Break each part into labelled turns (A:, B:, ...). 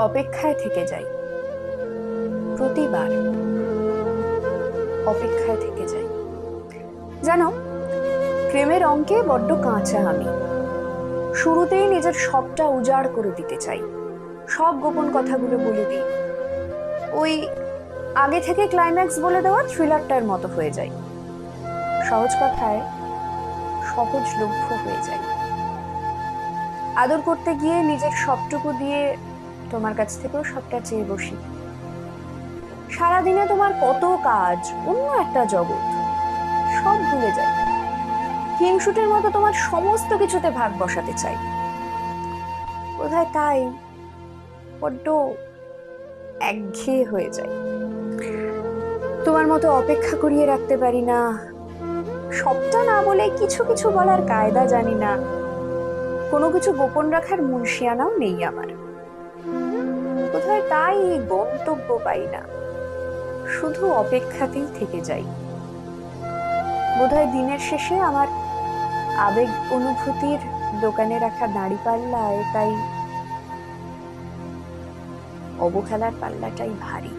A: অপেক্ষায় থেকে যাই। প্রতিবার অপেক্ষায় থেকে যাই। জানো, প্রেমের অঙ্কে বড্ড কাঁচা আমি। শুরুতেই নিজের সবটা উজাড় করে দিতে চাই। সব গোপন কথাগুলো বলে দিই। ওই আগে থেকে ক্লাইম্যাক্স বলে দেওয়া থ্রিলারটার মতো হয়ে যায় সহজ কথায় সহজলভ্য হয়ে যায় আদর করতে গিয়ে নিজের সবটুকু দিয়ে তোমার কাছ থেকেও সবটা চেয়ে বসি। সারাদিনে তোমার কত কাজ, অন্য একটা জগৎ, সব ভুলে যাই হিংসুটের মতো তোমার সমস্ত কিছুতে ভাগ বসাতে চাই। বোধহয় তাই বড্ড একঘেয়ে হয়ে যায়। তোমার মতো অপেক্ষা করিয়ে রাখতে পারি না। সবটা না বলে কিছু কিছু বলার কায়দা জানি না। কোনো কিছু গোপন রাখার মুন্সিয়ানাও নেই আমার। তাই গন্তব্য পাই না। শুধু অপেক্ষাতেই থেকে যাই। বোধহয় দিনের শেষে আমার আবেগ অনুভূতির দোকানে রাখা দাঁড়ি পাল্লায় তাই অবহেলার পাল্লাটাই ভারী।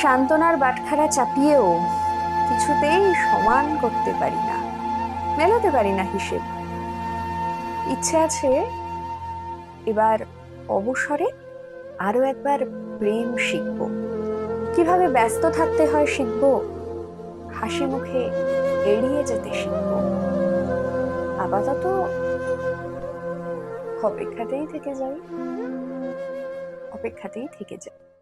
A: সান্ত্বনার বাটখারা চাপিয়েও কিছুতেই সমান করতে পারি না, মেলাতে পারি না হিসেব। ইচ্ছে আছে এবার অবসরে আরও একবার প্রেম শিখব। কীভাবে ব্যস্ত থাকতে হয় শিখব? হাসি মুখে এড়িয়ে যেতে শিখব। আপাতত অপেক্ষাতেই থেকে যাই। অপেক্ষাতেই থেকে যাই।